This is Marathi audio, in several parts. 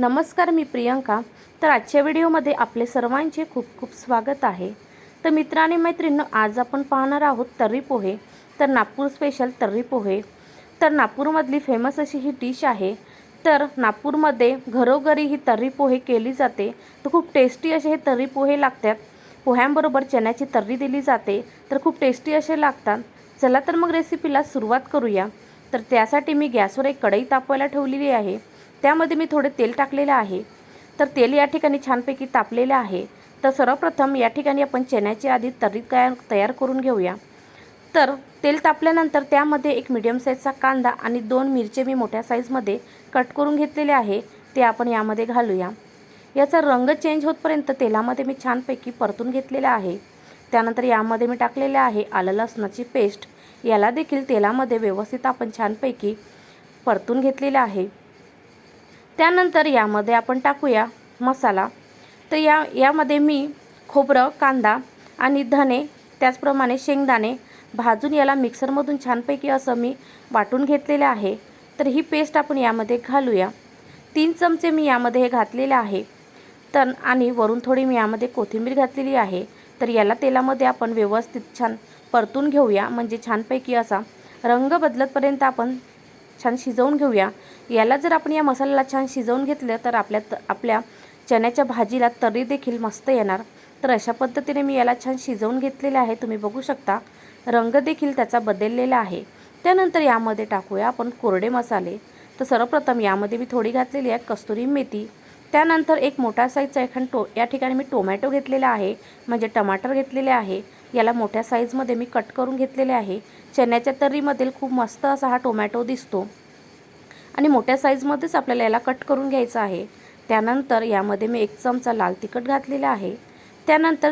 नमस्कार मी प्रियंका. तर आजच्या व्हिडिओमध्ये आपले सर्वांचे खूप खूप स्वागत आहे. तर मित्र आणि मैत्रिणींनो आज आपण पाहणार आहोत तर्री पोहे. तर नागपूर स्पेशल तर्री पोहे. तर नागपूरमधली फेमस अशी ही डिश आहे. तर नागपूरमध्ये घरोघरी ही तर्री पोहे केली जाते. तर खूप टेस्टी असे हे तर्री पोहे लागतात. पोह्यांबरोबर चण्याची तर्री दिली जाते. तर खूप टेस्टी असे लागतात. चला तर मग रेसिपीला सुरुवात करूया. तर त्यासाठी मी गॅसवर एक कढई तापवायला ठेवलेली आहे. त्यामध्ये मी थोडे तेल टाकलेलं आहे. तर तेल या ठिकाणी छानपैकी तापलेलं आहे. तर सर्वप्रथम या ठिकाणी आपण चण्याची आधी तर्री तयार तयार करून घेऊया. तर तेल तापल्यानंतर त्यामध्ये एक मीडियम साईजचा कांदा आणि दोन मिरचे मी मोठ्या साईजमध्ये कट करून घेतलेले आहे. ते आपण यामध्ये घालूया. याचा रंग चेंज होतपर्यंत तेलामध्ये मी छानपैकी परतून घेतलेला आहे. त्यानंतर यामध्ये मी टाकलेले आहे आलं लसणाची पेस्ट याला देखील तेलामध्ये व्यवस्थित आपण छानपैकी परतून घेतलेलं आहे. त्यानंतर यामध्ये आपण टाकूया मसाला. तर या यामध्ये मी खोबरं कांदा आणि धने त्याचप्रमाणे शेंगदाणे भाजून याला मिक्सरमधून छानपैकी असं मी वाटून घेतलेलं आहे. तर ही पेस्ट आपण यामध्ये घालूया. तीन चमचे मी यामध्ये हे घातलेले आहे. तर आणि वरून थोडी मी यामध्ये कोथिंबीर घातलेली आहे. तर याला तेलामध्ये आपण व्यवस्थित छान परतून घेऊया. म्हणजे छानपैकी असा रंग बदलतपर्यंत आपण छान शिजवून घेऊया. याला जर आपण या मसाल्याला छान शिजवून घेतलं तर आपल्या त आपल्या चण्याच्या भाजीला तर्री देखील मस्त येणार. तर अशा पद्धतीने मी याला छान शिजवून घेतलेलं आहे. तुम्ही बघू शकता रंग देखील त्याचा बदललेला आहे. त्यानंतर यामध्ये टाकूया आपण कोरडे मसाले. तर सर्वप्रथम यामध्ये मी थोडी घातलेली आहे कस्तुरी मेथी. त्यानंतर एक मोठा साईजचा एखाद टो या ठिकाणी मी टोमॅटो घेतलेला आहे म्हणजे टमाटर घेतलेले आहे. याला मोठ्या साईजमध्ये मी कट करून घेतलेले आहे. चण्याच्या तर्रीमध्ये खूप मस्त असा हा टोमॅटो दिसतो. आणि मोठ्या साईजमध्येच आपल्याला याला कट करून घ्यायचा आहे. त्यानंतर यामध्ये मी एक चमचा लाल तिखट घातलेला आहे. त्यानंतर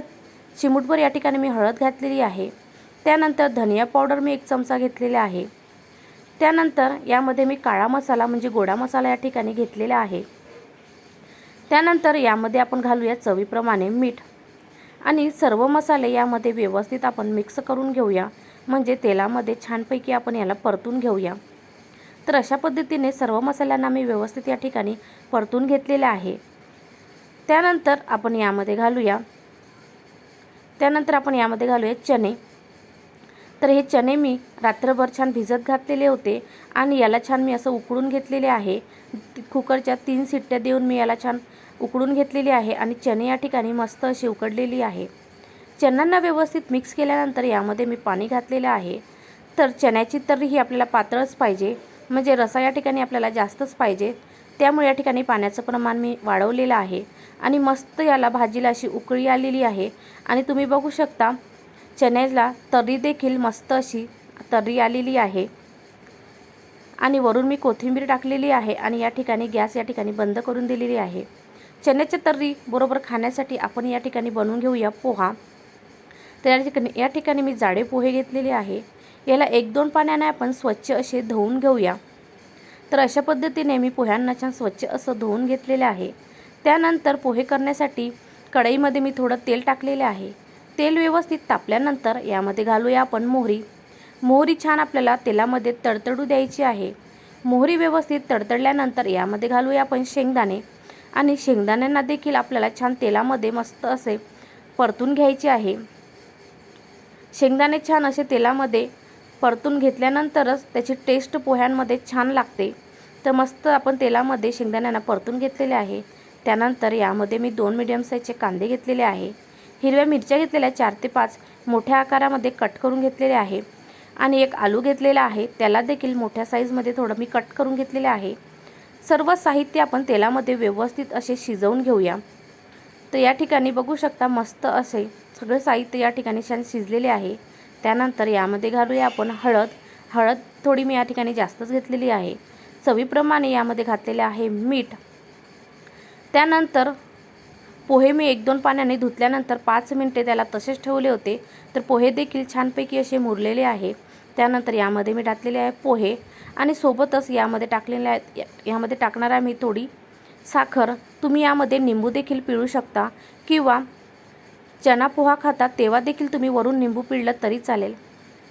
चिमूटभर या ठिकाणी मी हळद घातलेली आहे. त्यानंतर धनिया पावडर मी एक चमचा घेतलेला आहे. त्यानंतर यामध्ये मी काळा मसाला म्हणजे गोडा मसाला या ठिकाणी घेतलेला आहे. त्यानंतर यामध्ये आपण घालूया चवीप्रमाणे मीठ. आणि सर्व मसाले यामध्ये व्यवस्थित आपण मिक्स करून घेऊया. म्हणजे तेलामध्ये छानपैकी आपण याला परतून घेऊया. तर अशा पद्धतीने सर्व मसाल्यांना मी व्यवस्थित या ठिकाणी परतून घेतलेले आहे. त्यानंतर आपण यामध्ये घालूया. त्यानंतर आपण यामध्ये घालूया चणे. तर हे चणे मी रात्रभर छान भिजत घातलेले होते आणि याला छान मी असं उकळून घेतलेले आहे. कुकरच्या तीन सिट्ट्या देऊन मी याला छान उकडून घेतलेली आहे आणि चणे या ठिकाणी मस्त अशी उकडलेली आहे. चण्यांना व्यवस्थित मिक्स केल्यानंतर यामध्ये मी पाणी घातलेलं आहे. तर चण्याची तर्री ही आपल्याला पातळच पाहिजे. म्हणजे रसा या ठिकाणी आपल्याला जास्तच पाहिजे. त्यामुळे या ठिकाणी पाण्याचं प्रमाण मी वाढवलेलं आहे. आणि मस्त याला भाजीला अशी उकळी आलेली आहे. आणि तुम्ही बघू शकता चण्याला तर्री देखील मस्त अशी तर्री आलेली आहे. आणि वरून मी कोथिंबीर टाकलेली आहे आणि या ठिकाणी गॅस या ठिकाणी बंद करून दिलेली आहे. चण्याच्या तर्री बरोबर खाण्यासाठी आपण या ठिकाणी बनवून घेऊया पोहा. तर या ठिकाणी या ठिकाणी मी जाडे पोहे घेतलेले आहे. याला एक दोन पाण्याने आपण स्वच्छ असे धुवून घेऊया. तर अशा पद्धतीने मी पोह्यांना छान स्वच्छ असं धुवून घेतलेले आहे. त्यानंतर पोहे करण्यासाठी कढईमध्ये मी थोडं तेल टाकलेले आहे. तेल व्यवस्थित तापल्यानंतर यामध्ये घालूया आपण मोहरी. मोहरी छान आपल्याला तेलामध्ये तडतडू द्यायची आहे. मोहरी व्यवस्थित तडतडल्यानंतर यामध्ये घालूया आपण शेंगदाणे. आणि शेंगदाण्यांना देखील आपल्याला छान तेलामध्ये मस्त असे परतून घ्यायचे आहे. शेंगदाणे छान असे तेलामध्ये परतून घेतल्यानंतरच त्याची टेस्ट पोह्यांमध्ये छान लागते. तर मस्त आपण तेलामध्ये शेंगदाण्यांना परतून घेतलेले आहे. त्यानंतर यामध्ये मी दोन मिडियम साईजचे कांदे घेतलेले आहे. हिरव्या मिरच्या घेतलेल्या चार ते पाच मोठ्या आकारामध्ये कट करून घेतलेले आहे. आणि एक आलू घेतलेला आहे. त्याला देखील मोठ्या साईजमध्ये थोडं मी कट करून घेतलेले आहे. सर्व साहित्य आपण तेलामध्ये व्यवस्थित असे शिजवून घेऊया. तर या ठिकाणी बघू शकता मस्त असे सगळे साहित्य या ठिकाणी छान शिजलेले आहे. त्यानंतर यामध्ये घालूया आपण हळद. हळद थोडी मी या ठिकाणी जास्तच घेतलेली आहे. चवीप्रमाणे यामध्ये घातलेले आहे मीठ. त्यानंतर पोहे मी एक दोन पाण्याने धुतल्यानंतर पाच मिनटे त्याला तसेच ठेवले होते. तर पोहे देखील छानपैकी असे मुरलेले आहे. त्यानंतर यामध्ये मी टाकलेले आहे पोहे आणि सोबतच यामध्ये टाकलेले आहेत या- यामध्ये टाकणार आहे मी थोडी साखर. तुम्ही यामध्ये निंबू देखील पिळू शकता किंवा चना पोहा खाता तेव्हा देखील तुम्ही वरून निंबू पिळलं तरी चालेल.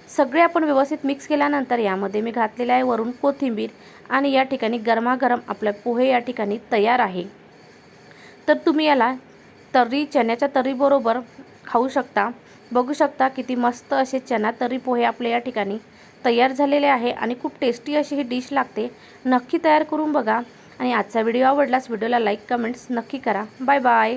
सगळे आपण व्यवस्थित मिक्स केल्यानंतर यामध्ये मी घातलेले आहे वरून कोथिंबीर आणि या ठिकाणी गरमागरम आपल्या पोहे या ठिकाणी तयार आहे. तर तुम्ही याला तर्री चण्याच्या तर्रीबरोबर खाऊ शकता. बघू शकता किती मस्त असे चना तरी पोहे आपले या ठिकाणी तयार झालेले आहे आणि खूप टेस्टी अशी ही डिश लागते. नक्की तयार करून बघा. आणि आजचा व्हिडिओ आवडलास व्हिडिओला लाईक कमेंट्स नक्की करा. Bye bye